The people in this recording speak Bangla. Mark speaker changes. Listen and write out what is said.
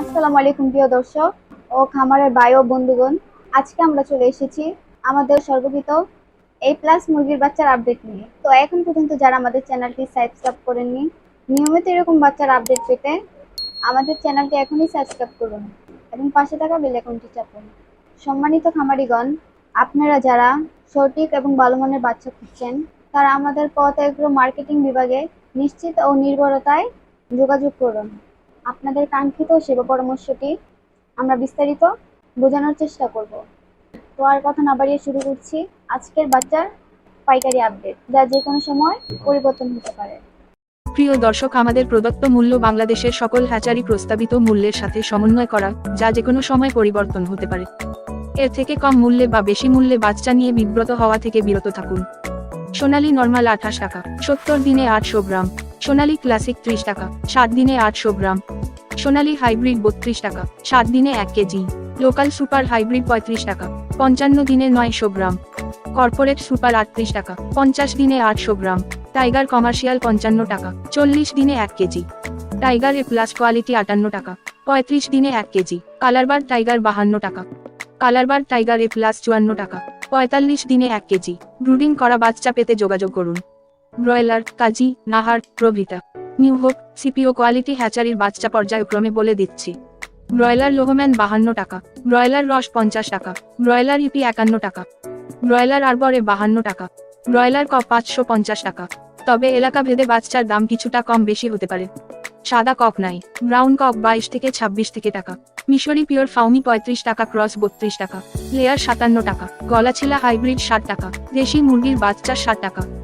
Speaker 1: আসসালামু আলাইকুম, প্রিয় দর্শক ও খামারের ও বন্ধুগণ। আজকে আমরা চলে এসেছি আমাদের সর্বকৃত এই প্লাস মুরগির বাচ্চার আপডেট নিয়ে। তো এখন পর্যন্ত যারা আমাদের চ্যানেলটি সাবস্ক্রাইব করেননি, নিয়মিত এরকম বাচ্চার আপডেট পেতে আমাদের চ্যানেলটি এখনই সাবস্ক্রাইব করুন এবং পাশে থাকা বেল আইকনটি চাপুন। সম্মানিত খামারিগণ, আপনারা যারা সঠিক এবং ভালো মানের বাচ্চা খুঁজছেন, তারা আমাদের পথ এগ্রো মার্কেটিং বিভাগে নিশ্চিত ও নির্ভরতায় যোগাযোগ করুন। আপনাদের কাঙ্ক্ষিত সেবা পরামর্শটি আমরা বিস্তারিত বোঝানোর চেষ্টা করব। তো আর কথা না বাড়িয়ে শুরু করছি আজকের বাচ্চার পাইকারি আপডেট, যা যে কোনো সময় পরিবর্তন হতে পারে।
Speaker 2: প্রিয় দর্শক, আমাদের প্রদত্ত মূল্য বাংলাদেশের সকল হ্যাচারি প্রস্তাবিত মূল্যের সাথে সমন্বয় করা, যা যে কোনো সময় পরিবর্তন হতে পারে। এর থেকে কম মূল্যে বা বেশি মূল্যে বাচ্চা নিয়ে বিব্রত হওয়া থেকে বিরত থাকুন। সোনালী নর্মাল আঠাশ টাকা, সত্তর দিনে আটশো গ্রাম। সোনালী ক্লাসিক ত্রিশ টাকা, সাত দিনে আটশো গ্রাম। সোনালী হাইব্রিড বত্রিশ টাকা, সাত দিনে এক কেজি। লোকাল সুপার হাইব্রিড পঁয়ত্রিশ টাকা, পঞ্চান্ন দিনে নয়শো গ্রাম। কর্পোরেট সুপার আটত্রিশ টাকা, পঞ্চাশ দিনে আটশো গ্রাম। টাইগার কমার্শিয়াল পঞ্চান্ন টাকা, চল্লিশ দিনে এক KG. Tiger A plus quality আটান্ন টাকা, পঁয়ত্রিশ দিনে এক কেজি। কালারবার টাইগার বাহান্ন টাকা। কালারবার টাইগার এ প্লাস চুয়ান্ন টাকা, পঁয়তাল্লিশ দিনে এক কেজি। ব্রুডিং করা বাচ্চা পেতে যোগাযোগ করুন। ব্রয়লার কাজী নাহার প্রভৃতা। নিউ হোপ, সিপিও কোয়ালিটি হ্যাচারির বাচ্চা পর্যায়ক্রমে বলে দিচ্ছি। ব্রয়লার লোহম্যান বাহান্ন টাকা। ব্রয়লার রস পঞ্চাশ টাকা। ব্রয়লার ইপি একান্ন টাকা। ব্রয়লার আরবরে বাহান্ন টাকা। ব্রয়লার কক পাঁচশো পঞ্চাশ টাকা। তবে এলাকা ভেদে বাচ্চার দাম কিছুটা কম বেশি হতে পারে। সাদা কক নাই। ব্রাউন কক বাইশ থেকে ছাব্বিশ থেকে টাকা। মিশরি পিওর ফাউমি পঁয়ত্রিশ টাকা, ক্রস বত্রিশ টাকা। লেয়ার সাতান্ন টাকা। গলাছিলা হাইব্রিড ষাট টাকা। দেশি মুরগির বাচ্চা ষাট টাকা।